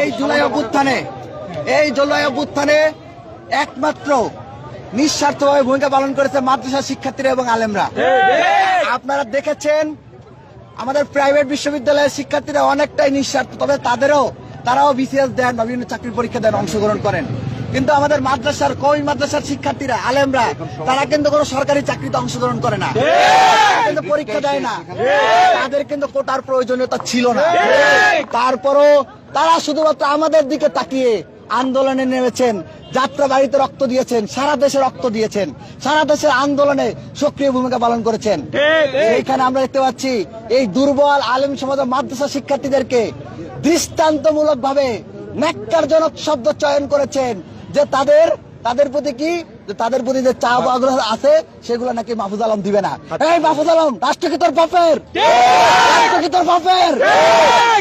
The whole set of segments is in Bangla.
এই জুলাই অভ্যুত্থানে, এই জুলাই অভ্যুত্থানে একমাত্র নিঃস্বার্থভাবে ভূমিকা পালন করেছে মাদ্রাসা শিক্ষার্থীরা এবং আলেমরা। আপনারা দেখেছেন, আমাদের প্রাইভেট বিশ্ববিদ্যালয়ের শিক্ষার্থীরা অনেকটাই নিঃস্বার্থ, তবে তাদেরও, তারাও বিসিএস দেন বা বিভিন্ন চাকরির পরীক্ষা দেন, অংশগ্রহণ করেন। কিন্তু আমাদের মাদ্রাসার কই মাদ্রাসার শিক্ষার্থীরা, আলেমরা, তারা কিন্তু কোনো সরকারি চাকরিতে অংশগ্রহণ করে না। কিন্তু পরীক্ষা দেয় না। তাদের কিন্তু কোটার প্রয়োজনীয়তা ছিল না। তারপরও তারা শুধুমাত্র আমাদের দিকে তাকিয়ে আন্দোলনে নেমেছেন যাত্রা বাড়িতে রক্ত দিয়েছেন সারা দেশে রক্ত দিয়েছেন সারা দেশের আন্দোলনে সক্রিয় ভূমিকা পালন করেছেন। এইখানে আমরা দেখতে পাচ্ছি এই দুর্বল আলেম সমাজের মাদ্রাসা শিক্ষার্থীদেরকে দৃষ্টান্তমূলক ভাবে ন্যাক্কারজনক শব্দ চয়ন করেছেন যে তাদের তাদের প্রতি কি? তাদের প্রতি যে চা বা আগ্রহ আছে সেগুলো নাকি মাহফুজ আলম দিবে না। এই মাহফুজ আলম রাষ্ট্র কি তোর বাপের? তোর বাপের?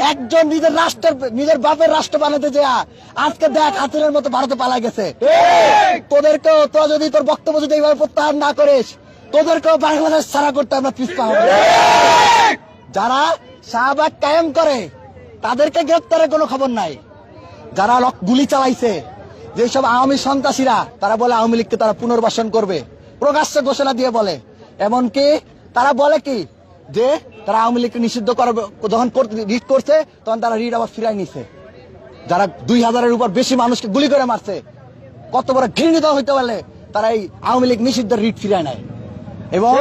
একজন নিজের রাষ্ট্রের নিজের বাপের রাষ্ট্র বানাতে যা আজকে দেখ হাতুরের মতো ভারতে পালা গেছে। তোদেরকেও তোরা যদি তোর বক্তব্য যদি এইভাবে প্রত্যাহার না করিস তোদেরকেও বাংলাদেশ ছাড়া করতে আমরা হবে। যারা শাহবাগ কায়েম করে তাদেরকে গ্রেপ্তারের কোনো খবর নাই। যারা লক- গুলি চালাইছে যেসব আওয়ামী সন্ত্রাসীরা তারা বলে আওয়ামী লীগকে তারা পুনর্বাসন করবে। প্রকাশ্যে ঘোষণা দিয়ে বলে। এমনকি তারা বলে কি যে তারা আওয়ামী লীগকে নিষিদ্ধ করবে যখন রিট করছে তখন তারা রিট আবার ফিরাই নিছে। যারা দুই হাজারের উপর বেশি মানুষকে গুলি করে মারছে কত বড় ঘৃণিত হইতে পারলে তারা এই আওয়ামী লীগ নিষিদ্ধ রিট ফিরায় নেয়। এবং